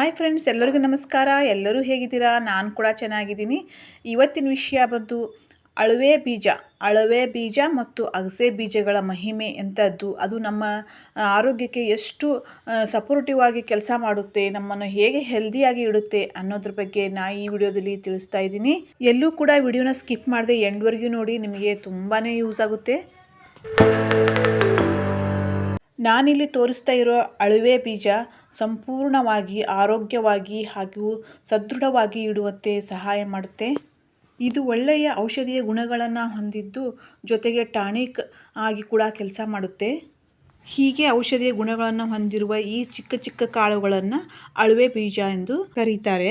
Hi friends ಎಲ್ಲರಿಗೂ ನಮಸ್ಕಾರ. ಎಲ್ಲರೂ ಹೇಗಿದ್ದೀರಾ? ನಾನು ಕೂಡ ಚೆನ್ನಾಗಿದ್ದೀನಿ. ಇವತ್ತಿನ ವಿಷಯ ಬಂದು ಅಳವೆ ಬೀಜ. ಅಳವೆ ಬೀಜ ಮತ್ತು ಅಗಸೆ ಬೀಜಗಳ ಮಹಿಮೆ ಎಂಥದ್ದು. ಅದು ನಮ್ಮ ಆರೋಗ್ಯಕ್ಕೆ ಎಷ್ಟು ಸಪೋರ್ಟಿವ್ ಆಗಿ ಕೆಲಸ ಮಾಡುತ್ತೆ, ನಮ್ಮನ್ನು ಹೇಗೆ ಹೆಲ್ದಿಯಾಗಿ ಇಡುತ್ತೆ ಅನ್ನೋದ್ರ ಬಗ್ಗೆ ನಾ ಈ ವಿಡಿಯೋದಲ್ಲಿ ತಿಳಿಸ್ತಾ ಇದ್ದೀನಿ. ಎಲ್ಲೂ ಕೂಡ ವಿಡಿಯೋನ ಸ್ಕಿಪ್ ಮಾಡದೆ ಎಂಡ್ವರೆಗೂ ನೋಡಿ, ನಿಮಗೆ ತುಂಬಾ ಯೂಸ್ ಆಗುತ್ತೆ. ನಾನಿಲ್ಲಿ ತೋರಿಸ್ತಾ ಇರೋ ಅಳುವೆ ಬೀಜ ಸಂಪೂರ್ಣವಾಗಿ ಆರೋಗ್ಯವಾಗಿ ಹಾಗೂ ಸದೃಢವಾಗಿ ಇಡುವಂತೆ ಸಹಾಯ ಮಾಡುತ್ತೆ. ಇದು ಒಳ್ಳೆಯ ಔಷಧೀಯ ಗುಣಗಳನ್ನು ಹೊಂದಿದ್ದು ಜೊತೆಗೆ ಟಾನಿಕ್ ಆಗಿ ಕೂಡ ಕೆಲಸ ಮಾಡುತ್ತೆ. ಹೀಗೆ ಔಷಧೀಯ ಗುಣಗಳನ್ನು ಹೊಂದಿರುವ ಈ ಚಿಕ್ಕ ಚಿಕ್ಕ ಕಾಳುಗಳನ್ನು ಅಳುವೆ ಬೀಜ ಎಂದು ಕರೀತಾರೆ.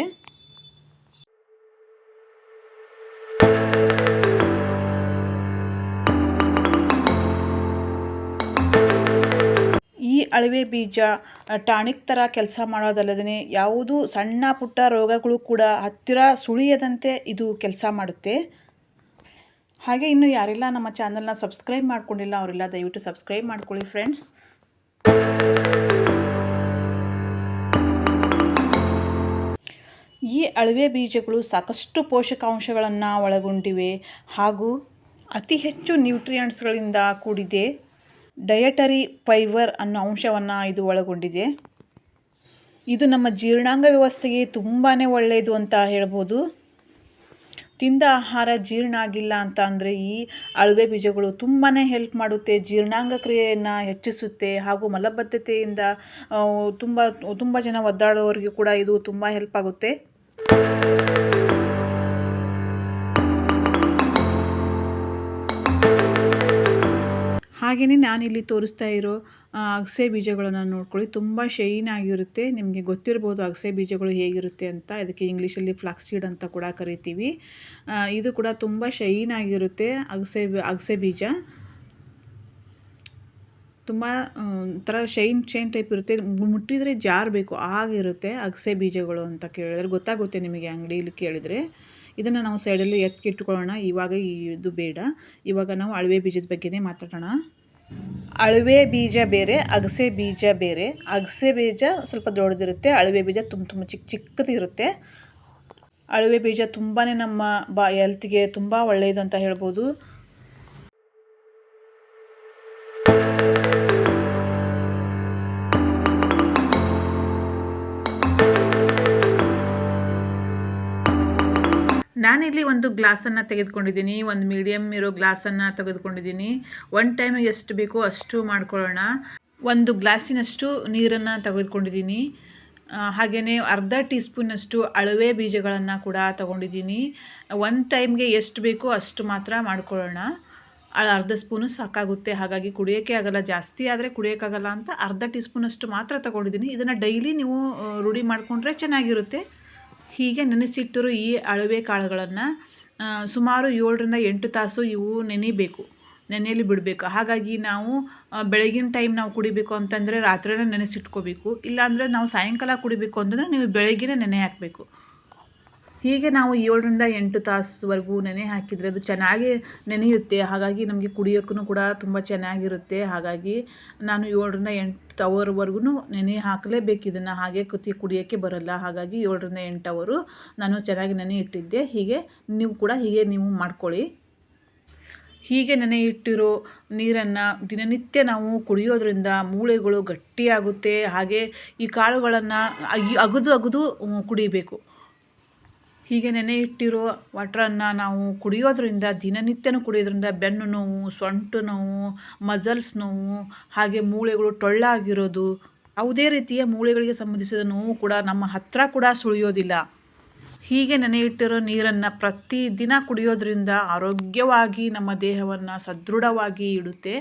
ಅಳವೆ ಬೀಜ ಟಾನಿಕ್ ಥರ ಕೆಲಸ ಮಾಡೋದಲ್ಲದೇ ಯಾವುದೂ ಸಣ್ಣ ಪುಟ್ಟ ರೋಗಗಳು ಕೂಡ ಹತ್ತಿರ ಸುಳಿಯದಂತೆ ಇದು ಕೆಲಸ ಮಾಡುತ್ತೆ. ಹಾಗೆ ಇನ್ನು ಯಾರೆಲ್ಲ, ನಮ್ಮ ಚಾನಲ್ನ ಸಬ್ಸ್ಕ್ರೈಬ್ ಮಾಡ್ಕೊಂಡಿಲ್ಲ, ಅವರೆಲ್ಲ, ದಯವಿಟ್ಟು ಸಬ್ಸ್ಕ್ರೈಬ್ ಮಾಡ್ಕೊಳ್ಳಿ ಫ್ರೆಂಡ್ಸ್. ಈ ಅಳವೆ ಬೀಜಗಳು ಸಾಕಷ್ಟು ಪೋಷಕಾಂಶಗಳನ್ನು ಒಳಗೊಂಡಿವೆ ಹಾಗೂ ಅತಿ ಹೆಚ್ಚು ನ್ಯೂಟ್ರಿಯೆಂಟ್ಸ್ಗಳಿಂದ ಕೂಡಿದೆ. ಡಯಟರಿ ಫೈಬರ್ ಅನ್ನೋ ಅಂಶವನ್ನು ಇದು ಒಳಗೊಂಡಿದೆ. ಇದು ನಮ್ಮ ಜೀರ್ಣಾಂಗ ವ್ಯವಸ್ಥೆಗೆ ತುಂಬಾ ಒಳ್ಳೆಯದು ಅಂತ ಹೇಳ್ಬೋದು. ತಿಂದ ಆಹಾರ ಜೀರ್ಣ ಆಗಿಲ್ಲ ಅಂತ ಅಂದರೆ ಈ ಅಳುವೆ ಬೀಜಗಳು ತುಂಬಾ ಹೆಲ್ಪ್ ಮಾಡುತ್ತೆ, ಜೀರ್ಣಾಂಗ ಕ್ರಿಯೆಯನ್ನು ಹೆಚ್ಚಿಸುತ್ತೆ ಹಾಗೂ ಮಲಬದ್ಧತೆಯಿಂದ ತುಂಬ ತುಂಬ ಜನ ಒದ್ದಾಡೋರಿಗೆ ಕೂಡ ಇದು ತುಂಬ ಹೆಲ್ಪ್ ಆಗುತ್ತೆ. ಹಾಗೆಯೇ ನಾನಿಲ್ಲಿ ತೋರಿಸ್ತಾ ಇರೋ ಅಗಸೆ ಬೀಜಗಳನ್ನು ನೋಡ್ಕೊಳ್ಳಿ. ತುಂಬ ಶೈನ್ ಆಗಿರುತ್ತೆ. ನಿಮಗೆ ಗೊತ್ತಿರ್ಬೋದು ಅಗಸೆ ಬೀಜಗಳು ಹೇಗಿರುತ್ತೆ ಅಂತ. ಇದಕ್ಕೆ ಇಂಗ್ಲೀಷಲ್ಲಿ ಫ್ಲಾಕ್ಸೀಡ್ ಅಂತ ಕೂಡ ಕರಿತೀವಿ. ಇದು ಕೂಡ ತುಂಬ ಶೈನ್ ಆಗಿರುತ್ತೆ, ಅಗಸೆ ಅಗಸೆ ಬೀಜ. ತುಂಬ ಒಂಥರ ಶೈನ್ ಶೈನ್ ಟೈಪ್ ಇರುತ್ತೆ. ಮುಟ್ಟಿದರೆ ಜಾರಬೇಕು ಆಗಿರುತ್ತೆ ಅಗಸೆ ಬೀಜಗಳು ಅಂತ ಕೇಳಿದ್ರೆ. ಗೊತ್ತಾಗುತ್ತೆ ನಿಮಗೆ ಅಂಗಡಿಯಲ್ಲಿ ಕೇಳಿದರೆ. ಇದನ್ನು ನಾವು ಸೈಡಲ್ಲಿ ಎತ್ತಿಟ್ಕೊಳ್ಳೋಣ ಇವಾಗ ಇದು ಬೇಡ. ಇವಾಗ ನಾವು ಅಳವೆ ಬೀಜದ ಬಗ್ಗೆನೇ ಮಾತಾಡೋಣ. ಅಳವೆ ಬೀಜ ಬೇರೆ, ಅಗಸೆ ಬೀಜ ಬೇರೆ. ಅಗಸೆ ಬೀಜ ಸ್ವಲ್ಪ ದೊಡ್ಡದಿರುತ್ತೆ, ಅಳವೆ ಬೀಜ ತುಂಬ ತುಂಬ ಚಿಕ್ಕ ಚಿಕ್ಕದಿರುತ್ತೆ. ಅಳವೆ ಬೀಜ ತುಂಬಾ ನಮ್ಮ ಬಾ ಹೆಲ್ತ್ಗೆ ತುಂಬ ಒಳ್ಳೆಯದು ಅಂತ ಹೇಳ್ಬೋದು. ನಾನಿಲ್ಲಿ ಒಂದು ಗ್ಲಾಸನ್ನು ತೆಗೆದುಕೊಂಡಿದ್ದೀನಿ, ಒಂದು ಮೀಡಿಯಮ್ ಇರೋ ಗ್ಲಾಸನ್ನು ತೆಗೆದುಕೊಂಡಿದ್ದೀನಿ. ಒನ್ ಟೈಮ್ ಎಷ್ಟು ಬೇಕೋ ಅಷ್ಟು ಮಾಡ್ಕೊಳ್ಳೋಣ. ಒಂದು ಗ್ಲಾಸಿನಷ್ಟು ನೀರನ್ನು ತೆಗೆದುಕೊಂಡಿದ್ದೀನಿ. ಹಾಗೆಯೇ ಅರ್ಧ ಟೀ ಸ್ಪೂನಷ್ಟು ಅಳವೆ ಬೀಜಗಳನ್ನು ಕೂಡ ತಗೊಂಡಿದ್ದೀನಿ. ಒನ್ ಟೈಮ್ಗೆ ಎಷ್ಟು ಬೇಕೋ ಅಷ್ಟು ಮಾತ್ರ ಮಾಡ್ಕೊಳ್ಳೋಣ. ಅರ್ಧ ಸ್ಪೂನು ಸಾಕಾಗುತ್ತೆ. ಹಾಗಾಗಿ ಕುಡಿಯೋಕ್ಕೆ ಆಗಲ್ಲ, ಜಾಸ್ತಿ ಆದರೆ ಕುಡಿಯೋಕ್ಕಾಗಲ್ಲ ಅಂತ ಅರ್ಧ ಟೀ ಸ್ಪೂನಷ್ಟು ಮಾತ್ರ ತಗೊಂಡಿದ್ದೀನಿ. ಇದನ್ನು ಡೈಲಿ ನೀವು ರೂಢಿ ಮಾಡಿಕೊಂಡ್ರೆ ಚೆನ್ನಾಗಿರುತ್ತೆ. ಹೀಗೆ ನೆನೆಸಿಟ್ಟಿರೋ ಈ ಅಳವೆ ಕಾಳುಗಳನ್ನು ಸುಮಾರು ಏಳರಿಂದ ಎಂಟು ತಾಸು ಇವು ನೆನಿಬೇಕು, ನೆನೆಯಲ್ಲಿ ಬಿಡಬೇಕು. ಹಾಗಾಗಿ ನಾವು ಬೆಳಗಿನ ಟೈಮ್ ನಾವು ಕುಡಿಬೇಕು ಅಂತಂದರೆ ರಾತ್ರಿನೇ ನೆನೆಸಿಟ್ಕೋಬೇಕು. ಇಲ್ಲಾಂದರೆ ನಾವು ಸಾಯಂಕಾಲ ಕುಡಿಬೇಕು ಅಂತಂದರೆ ನೀವು ಬೆಳಗ್ಗೆನೇ ನೆನೆ ಹಾಕಬೇಕು. ಹೀಗೆ ನಾವು ಏಳರಿಂದ ಎಂಟು ತಾಸುವರೆಗೂ ನೆನೆ ಹಾಕಿದರೆ ಅದು ಚೆನ್ನಾಗಿ ನೆನೆಯುತ್ತೆ. ಹಾಗಾಗಿ ನಮಗೆ ಕುಡಿಯೋಕ್ಕೂ ಕೂಡ ತುಂಬ ಚೆನ್ನಾಗಿರುತ್ತೆ. ಹಾಗಾಗಿ ನಾನು ಏಳರಿಂದ ಎಂಟು ಅವರ್ವರೆಗೂ ನೆನೆ ಹಾಕಲೇಬೇಕು. ಇದನ್ನು ಹಾಗೆ ಕುತಿ ಕುಡಿಯೋಕ್ಕೆ ಬರಲ್ಲ. ಹಾಗಾಗಿ ಏಳರಿಂದ ಎಂಟು ಅವರು ನಾನು ಚೆನ್ನಾಗಿ ನೆನೆ ಇಟ್ಟಿದ್ದೆ. ಹೀಗೆ ನೀವು ಕೂಡ ಹೀಗೆ ನೀವು ಮಾಡ್ಕೊಳ್ಳಿ. ಹೀಗೆ ನೆನೆ ಇಟ್ಟಿರೋ ನೀರನ್ನು ದಿನನಿತ್ಯ ನಾವು ಕುಡಿಯೋದ್ರಿಂದ ಮೂಳೆಗಳು ಗಟ್ಟಿಯಾಗುತ್ತೆ. ಹಾಗೆ ಈ ಕಾಳುಗಳನ್ನು ಅಗದು ಅಗದು ಕುಡಿಬೇಕು. ಹೀಗೆ ನೆನೆ ಇಟ್ಟಿರೋ ವಾಟ್ರನ್ನು ನಾವು ಕುಡಿಯೋದ್ರಿಂದ, ದಿನನಿತ್ಯನೂ ಕುಡಿಯೋದ್ರಿಂದ ಬೆನ್ನು ನೋವು, ಸೊಂಟು ನೋವು, ಮಜಲ್ಸ್ ನೋವು, ಹಾಗೆ ಮೂಳೆಗಳು ಟೊಳ್ಳಾಗಿರೋದು, ಯಾವುದೇ ರೀತಿಯ ಮೂಳೆಗಳಿಗೆ ಸಂಬಂಧಿಸಿದ ನೋವು ಕೂಡ ನಮ್ಮ ಹತ್ತಿರ ಕೂಡ ಸುಳಿಯೋದಿಲ್ಲ. ಹೀಗೆ ನೆನೆಯಿಟ್ಟಿರೋ ನೀರನ್ನು ಪ್ರತಿದಿನ ಕುಡಿಯೋದ್ರಿಂದ ಆರೋಗ್ಯವಾಗಿ ನಮ್ಮ ದೇಹವನ್ನು ಸದೃಢವಾಗಿ ಇಡುತ್ತೆ.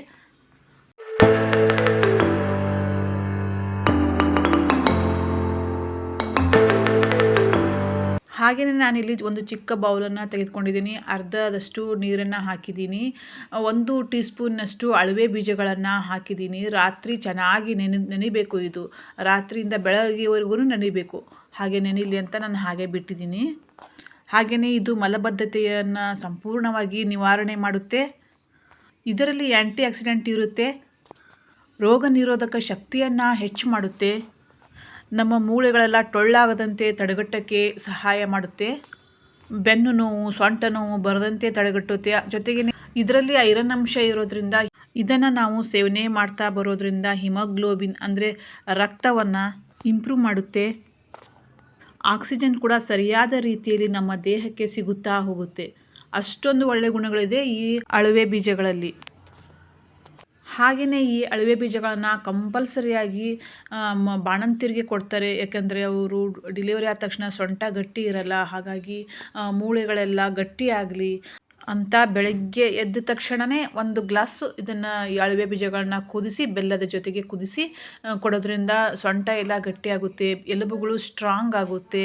ಹಾಗೆಯೇ ನಾನಿಲ್ಲಿ ಒಂದು ಚಿಕ್ಕ ಬೌಲನ್ನು ತೆಗೆದುಕೊಂಡಿದ್ದೀನಿ. ಅರ್ಧದಷ್ಟು ನೀರನ್ನು ಹಾಕಿದ್ದೀನಿ. ಒಂದು ಟೀ ಸ್ಪೂನ್ನಷ್ಟು ಅಳವೆ ಬೀಜಗಳನ್ನು ಹಾಕಿದ್ದೀನಿ. ರಾತ್ರಿ ಚೆನ್ನಾಗಿ ನೆನೆ, ನೆನಿಬೇಕು ಇದು. ರಾತ್ರಿಯಿಂದ ಬೆಳಗ್ಗೆವರೆಗೂ ನೆನಿಬೇಕು. ಹಾಗೆ ನೆನಿಲಿ ಅಂತ ನಾನು ಹಾಗೆ ಬಿಟ್ಟಿದ್ದೀನಿ. ಹಾಗೆಯೇ ಇದು ಮಲಬದ್ಧತೆಯನ್ನು ಸಂಪೂರ್ಣವಾಗಿ ನಿವಾರಣೆ ಮಾಡುತ್ತೆ. ಇದರಲ್ಲಿ ಆ್ಯಂಟಿ ಆಕ್ಸಿಡೆಂಟ್ ಇರುತ್ತೆ. ರೋಗ ನಿರೋಧಕ ಶಕ್ತಿಯನ್ನು ಹೆಚ್ಚು ಮಾಡುತ್ತೆ. ನಮ್ಮ ಮೂಳೆಗಳೆಲ್ಲ ಟೊಳ್ಳಾಗದಂತೆ ತಡೆಗಟ್ಟಕ್ಕೆ ಸಹಾಯ ಮಾಡುತ್ತೆ. ಬೆನ್ನು ನೋವು, ಸೊಂಟ ನೋವು ಬರದಂತೆ ತಡೆಗಟ್ಟುತ್ತೆ. ಜೊತೆಗೆ ಇದರಲ್ಲಿ ಐರನ್ ಅಂಶ ಇರೋದ್ರಿಂದ ಇದನ್ನು ನಾವು ಸೇವನೆ ಮಾಡ್ತಾ ಬರೋದ್ರಿಂದ ಹಿಮೋಗ್ಲೋಬಿನ್ ಅಂದರೆ ರಕ್ತವನ್ನು ಇಂಪ್ರೂವ್ ಮಾಡುತ್ತೆ. ಆಕ್ಸಿಜನ್ ಕೂಡ ಸರಿಯಾದ ರೀತಿಯಲ್ಲಿ ನಮ್ಮ ದೇಹಕ್ಕೆ ಸಿಗುತ್ತಾ ಹೋಗುತ್ತೆ. ಅಷ್ಟೊಂದು ಒಳ್ಳೆಯ ಗುಣಗಳಿದೆ ಈ ಅಳವೆ ಬೀಜಗಳಲ್ಲಿ. ಹಾಗೆಯೇ ಈ ಅಳವೆ ಬೀಜಗಳನ್ನು ಕಂಪಲ್ಸರಿಯಾಗಿ ಮ ಬಾಣಂತಿಯರಿಗೆ ಕೊಡ್ತಾರೆ. ಯಾಕೆಂದರೆ ಅವರು ಡಿಲಿವರಿ ಆದ ತಕ್ಷಣ ಸೊಂಟ ಗಟ್ಟಿ ಇರಲ್ಲ. ಹಾಗಾಗಿ ಮೂಳೆಗಳೆಲ್ಲ ಗಟ್ಟಿಯಾಗಲಿ ಅಂತ ಬೆಳಗ್ಗೆ ಎದ್ದ ತಕ್ಷಣವೇ ಒಂದು ಗ್ಲಾಸು ಇದನ್ನು ಅಳವೆ ಬೀಜಗಳನ್ನ ಕುದಿಸಿ, ಬೆಲ್ಲದ ಜೊತೆಗೆ ಕುದಿಸಿ ಕೊಡೋದ್ರಿಂದ ಸೊಂಟ ಎಲ್ಲ ಗಟ್ಟಿಯಾಗುತ್ತೆ, ಎಲುಬುಗಳು ಸ್ಟ್ರಾಂಗ್ ಆಗುತ್ತೆ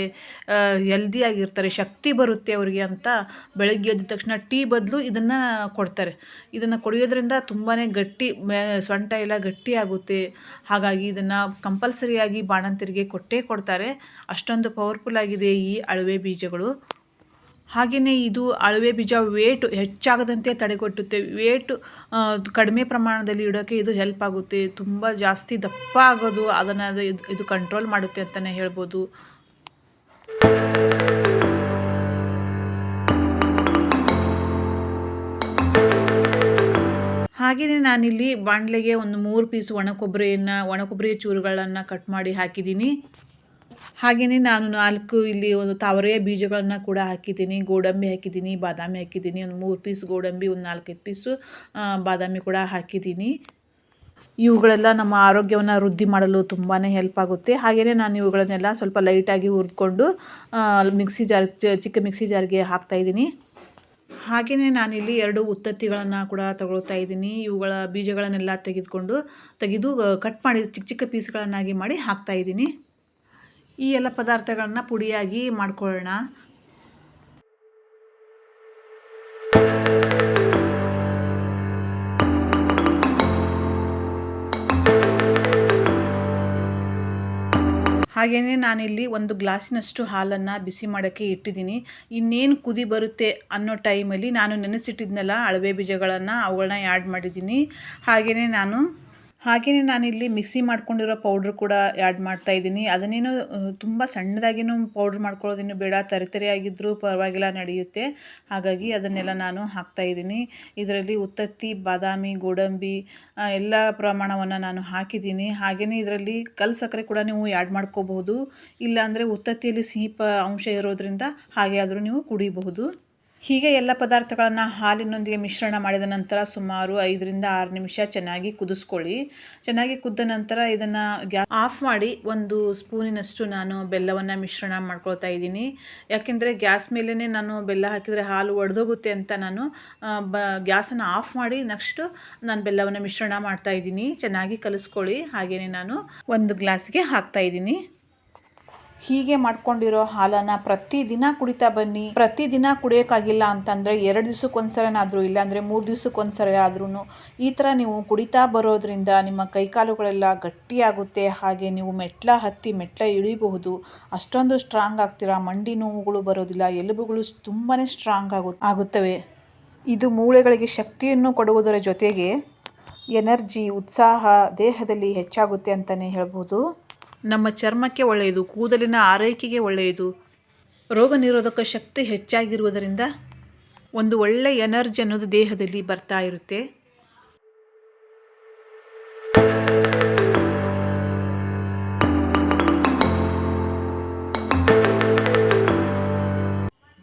ಹೆಲ್ದಿಯಾಗಿರ್ತಾರೆ ಶಕ್ತಿ ಬರುತ್ತೆ ಅವರಿಗೆ ಅಂತ ಬೆಳಗ್ಗೆ ಎದ್ದ ತಕ್ಷಣ ಟೀ ಬದಲು ಇದನ್ನು ಕೊಡ್ತಾರೆ. ಇದನ್ನು ಕುಡಿಯೋದ್ರಿಂದ ತುಂಬಾ ಗಟ್ಟಿ ಸೊಂಟ ಎಲ್ಲ ಗಟ್ಟಿಯಾಗುತ್ತೆ. ಹಾಗಾಗಿ ಇದನ್ನು ಕಂಪಲ್ಸರಿಯಾಗಿ ಬಾಣಂತಿರಿಗೆ ಕೊಟ್ಟೇ ಕೊಡ್ತಾರೆ. ಅಷ್ಟೊಂದು ಪವರ್ಫುಲ್ ಆಗಿದೆ ಈ ಅಳವೆ ಬೀಜಗಳು. ಹಾಗೆಯೇ ಇದು ಅಳವೆ ಬೀಜ ವೇಟ್ ಹೆಚ್ಚಾಗದಂತೆ ತಡೆಗಟ್ಟುತ್ತೆ. ವೇಟ್ ಕಡಿಮೆ ಪ್ರಮಾಣದಲ್ಲಿ ಇಡೋಕ್ಕೆ ಇದು ಹೆಲ್ಪ್ ಆಗುತ್ತೆ. ತುಂಬ ಜಾಸ್ತಿ ದಪ್ಪ ಆಗೋದು, ಅದನ್ನು ಅದು ಇದು ಇದು ಕಂಟ್ರೋಲ್ ಮಾಡುತ್ತೆ ಅಂತಲೇ ಹೇಳ್ಬೋದು. ಹಾಗೆಯೇ ನಾನಿಲ್ಲಿ ಬಾಣಲೆಗೆ ಒಂದು ಮೂರು ಪೀಸ್ ಒಣ ಕೊಬ್ಬರಿಯನ್ನು, ಒಣ ಕೊಬ್ಬರಿ ಚೂರುಗಳನ್ನು ಕಟ್ ಮಾಡಿ ಹಾಕಿದ್ದೀನಿ. ಹಾಗೆಯೇ ನಾನು ನಾಲ್ಕು ಇಲ್ಲಿ ಒಂದು ತಾವರೆಯ ಬೀಜಗಳನ್ನು ಕೂಡ ಹಾಕಿದ್ದೀನಿ. ಗೋಡಂಬಿ ಹಾಕಿದ್ದೀನಿ, ಬಾದಾಮಿ ಹಾಕಿದ್ದೀನಿ, ಒಂದು ಮೂರು ಪೀಸ್ ಗೋಡಂಬಿ, ಒಂದು ನಾಲ್ಕೈದು ಪೀಸು ಬಾದಾಮಿ ಕೂಡ ಹಾಕಿದ್ದೀನಿ. ಇವುಗಳೆಲ್ಲ ನಮ್ಮ ಆರೋಗ್ಯವನ್ನು ವೃದ್ಧಿ ಮಾಡಲು ತುಂಬಾ ಹೆಲ್ಪ್ ಆಗುತ್ತೆ. ಹಾಗೆಯೇ ನಾನು ಇವುಗಳನ್ನೆಲ್ಲ ಸ್ವಲ್ಪ ಲೈಟಾಗಿ ಹುರಿದುಕೊಂಡು ಮಿಕ್ಸಿ ಜಾರ್ ಚಿಕ್ಕ ಮಿಕ್ಸಿ ಜಾರ್ಗೆ ಹಾಕ್ತಾಯಿದ್ದೀನಿ ಹಾಗೆಯೇ ನಾನಿಲ್ಲಿ ಎರಡು ಉತ್ತತ್ತಿಗಳನ್ನು ಕೂಡ ತಗೊಳ್ತಾ ಇದ್ದೀನಿ. ಇವುಗಳ ಬೀಜಗಳನ್ನೆಲ್ಲ ತೆಗೆದುಕೊಂಡು, ತೆಗೆದು ಕಟ್ ಮಾಡಿ ಚಿಕ್ಕ ಚಿಕ್ಕ ಪೀಸ್ಗಳನ್ನಾಗಿ ಮಾಡಿ ಹಾಕ್ತಾಯಿದ್ದೀನಿ ಈ ಎಲ್ಲ ಪದಾರ್ಥಗಳನ್ನ ಪುಡಿಯಾಗಿ ಮಾಡ್ಕೊಳ್ಳೋಣ. ಹಾಗೆಯೇ ನಾನಿಲ್ಲಿ ಒಂದು ಗ್ಲಾಸಿನಷ್ಟು ಹಾಲನ್ನು ಬಿಸಿ ಮಾಡೋಕ್ಕೆ ಇಟ್ಟಿದ್ದೀನಿ. ಇನ್ನೇನು ಕುದಿ ಬರುತ್ತೆ ಅನ್ನೋ ಟೈಮಲ್ಲಿ ನಾನು ನೆನೆಸಿಟ್ಟಿದ್ನಲ್ಲ ಅಳವೆ ಬೀಜಗಳನ್ನು ಅವುಗಳನ್ನ ಆ್ಯಡ್ ಮಾಡಿದ್ದೀನಿ. ಹಾಗೆಯೇ ನಾನು ಹಾಗೆಯೇ ನಾನಿಲ್ಲಿ ಮಿಕ್ಸಿ ಮಾಡ್ಕೊಂಡಿರೋ ಪೌಡ್ರ್ ಕೂಡ ಆ್ಯಡ್ ಮಾಡ್ತಾಯಿದ್ದೀನಿ ಅದನ್ನೇನು ತುಂಬ ಸಣ್ಣದಾಗಿನೂ ಪೌಡ್ರ್ ಮಾಡ್ಕೊಳ್ಳೋದೇನು ಬೇಡ ತರಿತರಿಯಾಗಿದ್ದರೂ ಪರವಾಗಿಲ್ಲ ನಡೆಯುತ್ತೆ. ಹಾಗಾಗಿ ಅದನ್ನೆಲ್ಲ ನಾನು ಹಾಕ್ತಾ ಇದ್ದೀನಿ. ಇದರಲ್ಲಿ ಉತ್ತತ್ತಿ, ಬಾದಾಮಿ, ಗೋಡಂಬಿ ಎಲ್ಲ ಪ್ರಮಾಣವನ್ನು ನಾನು ಹಾಕಿದ್ದೀನಿ. ಹಾಗೆಯೇ ಇದರಲ್ಲಿ ಕಲ್ಲು ಸಕ್ಕರೆ ಕೂಡ ನೀವು ಆ್ಯಡ್ ಮಾಡ್ಕೋಬಹುದು. ಇಲ್ಲಾಂದರೆ ಉತ್ತತ್ತಿಯಲ್ಲಿ ಸಿಹಿ ಅಂಶ ಇರೋದರಿಂದ ಹಾಗೆ ಆದರೂ ನೀವು ಕುಡಿಬಹುದು. ಹೀಗೆ ಎಲ್ಲ ಪದಾರ್ಥಗಳನ್ನು ಹಾಲಿನೊಂದಿಗೆ ಮಿಶ್ರಣ ಮಾಡಿದ ನಂತರ ಸುಮಾರು ಐದರಿಂದ ಆರು ನಿಮಿಷ ಚೆನ್ನಾಗಿ ಕುದಿಸ್ಕೊಳ್ಳಿ. ಚೆನ್ನಾಗಿ ಕುದ್ದ ನಂತರ ಇದನ್ನು ಗ್ಯಾ, ಆಫ್ ಮಾಡಿ ಒಂದು ಸ್ಪೂನಿನಷ್ಟು ನಾನು ಬೆಲ್ಲವನ್ನು ಮಿಶ್ರಣ ಮಾಡ್ಕೊಳ್ತಾ ಇದ್ದೀನಿ. ಯಾಕೆಂದರೆ ಗ್ಯಾಸ್ ಮೇಲೇ ನಾನು ಬೆಲ್ಲ ಹಾಕಿದರೆ ಹಾಲು ಒಡೆದೋಗುತ್ತೆ ಅಂತ ನಾನು ಬ, ಗ್ಯಾಸನ್ನು ಆಫ್ ಮಾಡಿ ನೆಕ್ಸ್ಟು ನಾನು ಬೆಲ್ಲವನ್ನು ಮಿಶ್ರಣ ಮಾಡ್ತಾ ಇದ್ದೀನಿ. ಚೆನ್ನಾಗಿ ಕಲಿಸ್ಕೊಳ್ಳಿ. ಹಾಗೆಯೇ ನಾನು ಒಂದು ಗ್ಲಾಸ್ಗೆ ಹಾಕ್ತಾ ಇದ್ದೀನಿ. ಹೀಗೆ ಮಾಡ್ಕೊಂಡಿರೋ ಹಾಲನ್ನು ಪ್ರತಿದಿನ ಕುಡಿತಾ ಬನ್ನಿ ಪ್ರತಿದಿನ ಕುಡಿಯೋಕ್ಕಾಗಿಲ್ಲ ಅಂತಂದರೆ ಎರಡು ದಿವಸಕ್ಕೊಂದ್ಸರನಾದರೂ ಇಲ್ಲಾಂದರೆ ಮೂರು ದಿವಸಕ್ಕೊಂದ್ಸರಿ ಆದ್ರೂ ಈ ಥರ ನೀವು ಕುಡಿತಾ ಬರೋದ್ರಿಂದ ನಿಮ್ಮ ಕೈಕಾಲುಗಳೆಲ್ಲ ಗಟ್ಟಿಯಾಗುತ್ತೆ, ಹಾಗೆ ನೀವು ಮೆಟ್ಲ ಹತ್ತಿ ಮೆಟ್ಲ ಇಳಿಬಹುದು. ಅಷ್ಟೊಂದು ಸ್ಟ್ರಾಂಗ್ ಆಗ್ತೀರಾ? ಮಂಡಿ ನೋವುಗಳು ಬರೋದಿಲ್ಲ, ಎಲುಬುಗಳು ತುಂಬಾ ಸ್ಟ್ರಾಂಗ್ ಆಗು, ಆಗುತ್ತವೆ. ಇದು ಮೂಳೆಗಳಿಗೆ ಶಕ್ತಿಯನ್ನು ಕೊಡುವುದರ ಜೊತೆಗೆ ಎನರ್ಜಿ, ಉತ್ಸಾಹ ದೇಹದಲ್ಲಿ ಹೆಚ್ಚಾಗುತ್ತೆ ಅಂತಲೇ ಹೇಳ್ಬೋದು. ನಮ್ಮ ಚರ್ಮಕ್ಕೆ ಒಳ್ಳೆಯದು, ಕೂದಲಿನ ಆರೈಕೆಗೆ ಒಳ್ಳೆಯದು. ರೋಗ ನಿರೋಧಕ ಶಕ್ತಿ ಹೆಚ್ಚಾಗಿರುವುದರಿಂದ ಒಂದು ಒಳ್ಳೆಯ ಎನರ್ಜಿ ಅನ್ನೋದು ದೇಹದಲ್ಲಿ ಬರ್ತಾ ಇರುತ್ತೆ.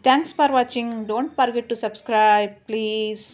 Thanks for watching don't forget to subscribe please